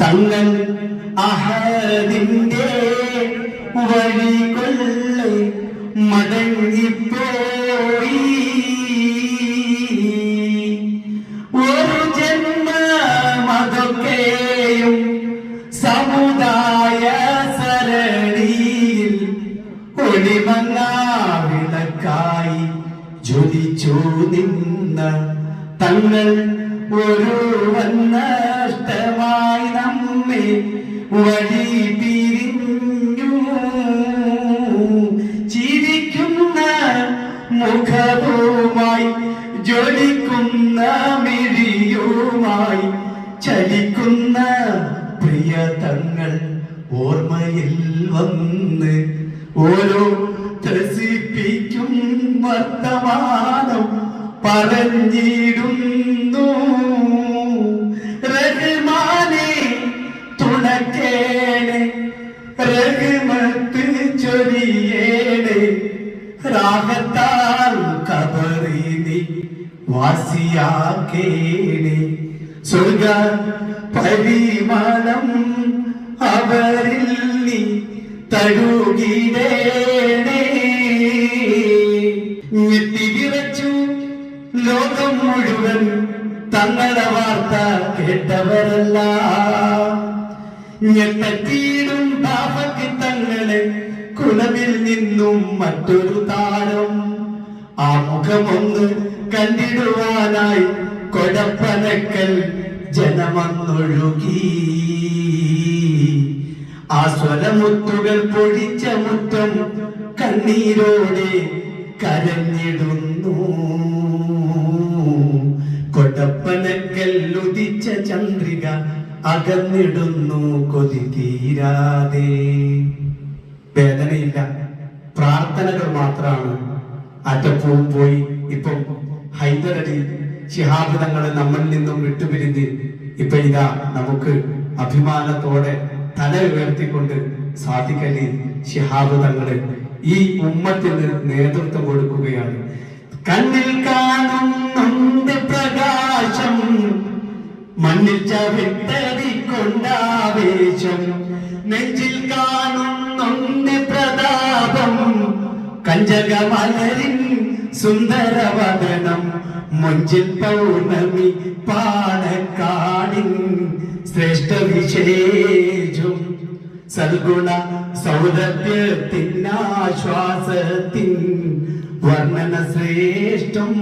തങ്ങൾ അഹദിന്റെ വഴികൊള്ളെ മടങ്ങിപ്പോയി. ഒരു ജന്മമതൊക്കെയും സമുദായ സരണിയിൽ ഒളിമങ്ങാ വിളക്കായി ജ്വലിച്ചു നിന്ന തങ്ങൾ ഒരു നഷ്ടമായി നമ്മെ വഴി പിരിഞ്ഞു. ചിരിക്കുന്ന മുഖവുമായി ജ്വലിക്കുന്ന മിഴിയുമായി ചലിക്കുന്ന പ്രിയ തങ്ങൾ ഓർമ്മയിൽ വന്ന് ഓരോ ത്രസിപ്പിക്കും വർത്തമാനം പറഞ്ഞിടുന്നു. തുണക്കേണേ റഹ്മത്ത് ചൊരിയേണേ. രാഗത്താൽ കബറിനി വാസിയാക്കേണേ. സ്വർഗ പരിമളം അവരിൽ നീ തഴുകിടേണേ. ഞെട്ടിവിറച്ചു ലോകം മുഴുവൻ തങ്ങളുടെ വാർത്ത കേട്ടവരല്ല ഞെട്ടത്തീടും പാപത്തി തങ്ങളെ. കുലവിൽ നിന്നും മറ്റൊരു താരം. ആ മുഖമൊന്ന് കണ്ടിടുവാനായി കൊടപ്പനക്കൽ ജനമന്നൊഴുകി. ആ സ്വരമുത്തുകൾ പൊഴിച്ച മുറ്റം കണ്ണീരോടെ കരഞ്ഞിടുന്നു. കൊടപ്പനക്കൽ ഉദിച്ച ചന്ദ്രിക അകന്നിടുന്നു കൊതി തീരാതെ. വേദനയില്ല. പ്രാർത്ഥനകൾ മാത്രമാണ് അറ്റപ്പൂവും പോയി ഇപ്പം ഹൈദരടി ശിഹാബിതങ്ങളെ നമ്മളിൽ നിന്നും വിട്ടുപിരിഞ്ഞ് ഇപ്പൊ ഇതാ നമുക്ക് അഭിമാനത്തോടെ തല ഉയർത്തിക്കൊണ്ട് സാധിക്കലി ശിഹാബിതങ്ങളെ ഈ ഉമ്മത്തിന് നേതൃത്വം കൊടുക്കുകയാണ്. കണ്ണിൽ കാണുന്നുണ്ട് പ്രകാശം മണ്ണിൽ ചവിട്ടടിക്കൊണ്ടാവേശം നെഞ്ചിൽ കാണുന്നുണ്ട് പ്രതാപം. കഞ്ചകമലരിൻ സുന്ദരവദനം. മൊഞ്ചിൽ പൗർണമി പാണക്കാടിൻ ശ്രേഷ്ഠ വിശേഷം സൽഗുണ സൗരഭ്യത്തിനാശ്വാസത്തിൻ വർണന ശ്രേഷ്ഠം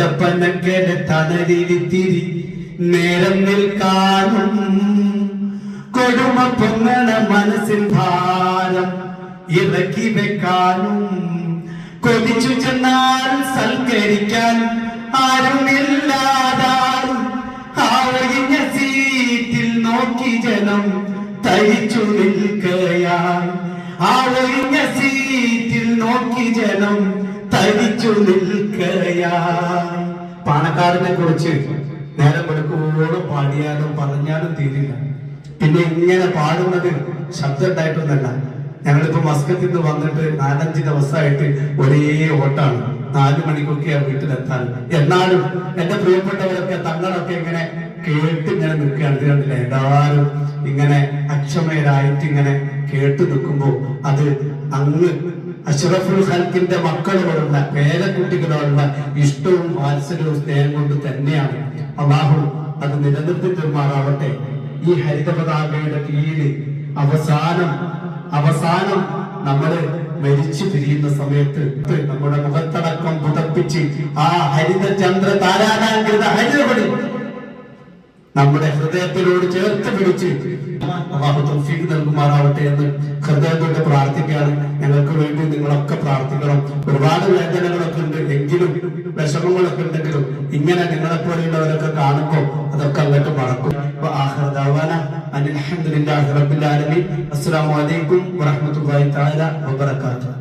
കൊടപ്പനക്കര തണലിരിത്തിരി നേരം നിൽക്കാനും കൊടുമ പൊങ്ങണ മനസ്സിൽ ഭാരം ഇറക്കി വെക്കാനും. കൊതിച്ചു ചെന്നാൽ സൽക്കരിക്കാൻ ആരുമില്ലാതായി. ആ സീറ്റിൽ നോക്കി ജനം തരിച്ചു നിൽക്കയായി. ആ ഒഴിഞ്ഞ സീറ്റിൽ നോക്കി ജനം തരിച്ചു നിൽക്കയാ. പാണക്കാടിനെ കുറിച്ച് നേരം കൊടുക്കുമ്പോഴും പാടിയാലും പറഞ്ഞാലും തീരില്ല. പിന്നെ ഇങ്ങനെ പാടുന്നത് ശബ്ദം ഉണ്ടായിട്ടൊന്നല്ല. ഞങ്ങളിപ്പോ മസ്കത്തിൽ നിന്ന് വന്നിട്ട് നാലഞ്ച് ദിവസമായിട്ട് ഒരേ ഓട്ടാണ് നാലു മണിക്കൊക്കെയാണ് വീട്ടിലെത്താൻ എന്നാലും എന്റെ പ്രിയപ്പെട്ടവരൊക്കെ തങ്ങളൊക്കെ ഇങ്ങനെ കേട്ട് ഇങ്ങനെ നിൽക്കുകയാണ്. ഇത് കണ്ടില്ല? എല്ലാവരും ഇങ്ങനെ അക്ഷമയരായിട്ട് ഇങ്ങനെ കേട്ട് നിൽക്കുമ്പോ അത് അങ്ങ് അഷ്റഫുൽ ഹൽക്കിന്റെ മക്കളോടുള്ള പേരക്കുട്ടികളോടുള്ള ഇഷ്ടവും വാത്സല്യവും സ്നേഹം കൊണ്ട് തന്നെയാണ് അള്ളാഹു അത് നിലനിർത്തി തീർമാറാവട്ടെ ഈ ഹരിത പതാകയുടെ കീഴിൽ അവസാനം അവസാനം നമ്മൾ മരിച്ചു പിരിയുന്ന സമയത്ത് നമ്മുടെ മുഖത്തടക്കം പുതപ്പിച്ച് ആ ഹരിത ചന്ദ്ര താരാനാകൃത ഹരിതപടി നമ്മുടെ ഹൃദയത്തിനോട് ചേർത്ത് പിടിച്ച് തൗഫീഖ് നൽകുമാറാവട്ടെ എന്ന് ഹൃദയത്തോടെ പ്രാർത്ഥിക്കുകയാണ്. ഞങ്ങൾക്ക് വേണ്ടി നിങ്ങളൊക്കെ പ്രാർത്ഥിക്കണം. ഒരുപാട് വേദനകളൊക്കെ ഉണ്ട്. എങ്കിലും വിഷമങ്ങളൊക്കെ ഉണ്ടെങ്കിലും ഇങ്ങനെ നിങ്ങളെ പോലെയുള്ളവരൊക്കെ കാണുമ്പോൾ അതൊക്കെ അങ്ങോട്ട് മറക്കും. അപ്പൊ ആഹ്റദാവാന അനിൽ അഹമ്മദിന്റെ റബ്ബിൽ ആലമീൻ. അസ്സലാമു അലൈക്കും വറഹ്മത്തുള്ളാഹി തആല വബറകാതുഹു.